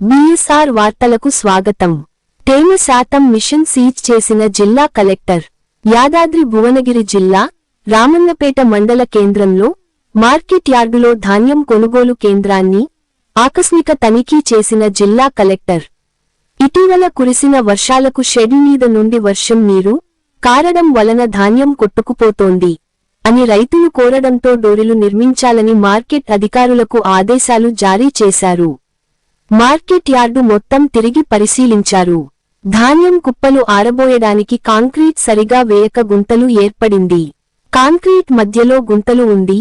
BSR వార్తలకు స్వాగతం. తేమ శాతం మిషన్ సీజ్ చేసిన జిల్లా కలెక్టర్ యాదాద్రి భువనగిరి జిల్లా రామన్నపేట మండల కేంద్రంలో మార్కెట్ యార్డులో ధాన్యం కొనుగోలు కేంద్రాన్ని ఆకస్మిక తనిఖీ చేసిన జిల్లా కలెక్టర్. ఇటీవల కురిసిన వర్షాలకు షెడ్ మీద నుండి వర్షం నీరు కారడం వలన ధాన్యం కొట్టుకుపోతోంది అని రైతులు కోరడంతో డోరిలు నిర్మించాలని మార్కెట్ అధికారులకు ఆదేశాలు జారీ చేశారు. మార్కెట్ యార్డు మొత్తం తిరిగి పరిశీలించారు. ధాన్యం కుప్పలు ఆరబోయడానికి కాంక్రీట్ సరిగా వేయక గుంతలు ఏర్పడింది. కాంక్రీట్ మధ్యలో గుంతలు ఉండి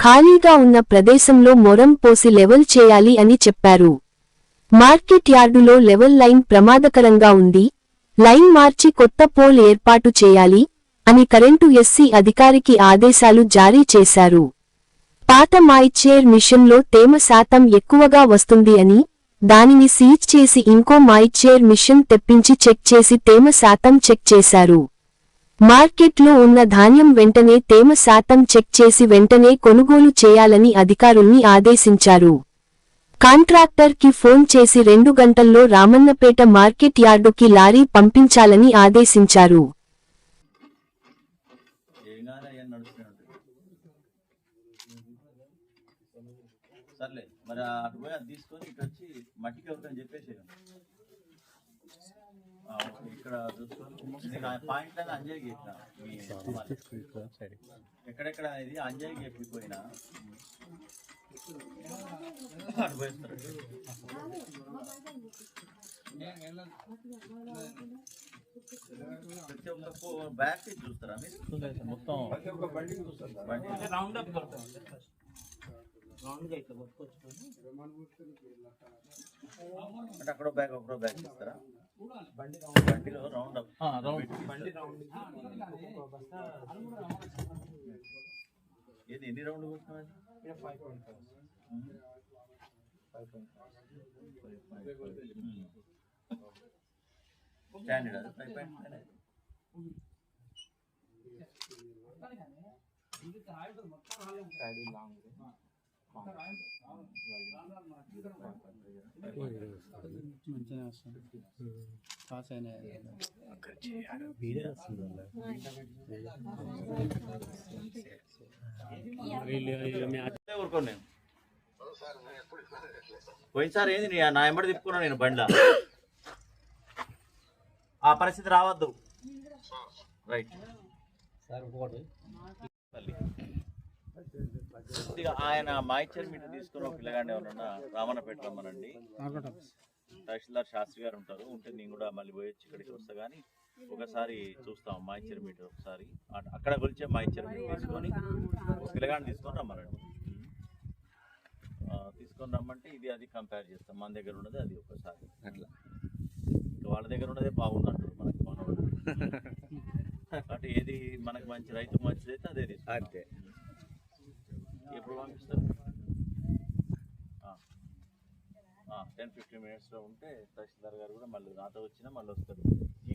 ఖాళీగా ఉన్న ప్రదేశంలో మొరం పోసి లెవెల్ చేయాలి అని చెప్పారు. మార్కెట్ యార్డులో లెవెల్ లైన్ ప్రమాదకరంగా ఉంది. లైన్ మార్చి కొత్త పోల్ ఏర్పాటు చేయాలి అని కరెంటు ఎస్సీ అధికారికి ఆదేశాలు జారీ చేశారు. పాత మాయిచేర్ మిషన్లో తేమ శాతం ఎక్కువగా వస్తుంది అని దానిని సీజ్ చేసి ఇంకో మైచేర్ మిషన్ తెప్పించి చెక్ చేసి తేమ శాతం చెక్ చేశారు. మార్కెట్లో ఉన్న ధాన్యం వెంటనే తేమ శాతం చెక్ చేసి వెంటనే కొనుగోలు చేయాలని అధికారుల్ని ఆదేశించారు. కాంట్రాక్టర్కి ఫోన్ చేసి రెండు గంటల్లో రామన్నపేట మార్కెట్ యార్డుకి లారీ పంపించాలని ఆదేశించారు. సర్లే మరి అటు పోయి అది తీసుకొని ఇటు వచ్చి మట్టికి అవుతుందని చెప్పేసి ఇక్కడ చూసుకొని పాయింట్ అని అంజయ్కి చెప్పిన మీ ఎక్కడెక్కడ అనేది అంజయ్కి చెప్పిపోయినా అటు పోయిస్తారు ప్రతి ఒక్క బ్యాక్ చూస్తారా మీరు? మొత్తం బండి రౌండ్ అప్ కొడతాం రౌండ్ కొట్టుకొచ్చుకొని అంటే అక్కడ బ్యాగ్ ఒకటో బ్యాగ్ ఇస్తారా? బండి రౌండ్ బండిలో రౌండ్ అప్ రౌండ్ బండి రౌండ్ బస్తా ఏది ఎన్ని రౌండ్ కొట్టినావు five point five five point standard అది. Five point five paddy long మంచిగా వస్తుంది పాస్ అయినా పోయినసారి ఏంది నీ ఎంబడి తిప్పుకున్నా నేను బండ్ల? ఆ పరిస్థితి రావద్దు. రైట్ తల్లి. ఇక ఆయన మాయిచర్ మీటర్ తీసుకుని ఒక పిల్లగాండి ఎవరన్నా రామన్నపేట రమ్మనండి తహసీల్దార్ శాస్త్రి గారు ఉంటారు. ఉంటే నేను కూడా మళ్ళీ పోయొచ్చి ఇక్కడికి వస్తా కానీ ఒకసారి చూస్తాం మాయిచర్ మీటర్ ఒకసారి. అక్కడ కొలిచే మాయిచర్ మీటర్ తీసుకొని ఒక పిల్లగాడిని తీసుకొని రమ్మనండి. తీసుకొని రమ్మంటే ఇది అది కంపేర్ చేస్తాం. మన దగ్గర ఉన్నది అది ఒకసారి. అట్లా. ఇంకా వాళ్ళ దగ్గర ఉన్నదే బాగుందంటారు మనకి మనవాడు అంటే ఏది మనకి మంచి రైతు మంచిది అయితే అదే అంతే. ఎప్పుడు పంపిస్తారు టెన్ ఫిఫ్టీన్ మినిట్స్లో ఉంటే తహసీల్దార్ గారు కూడా మళ్ళీ నాతో వచ్చినా మళ్ళీ వస్తారు. ఈ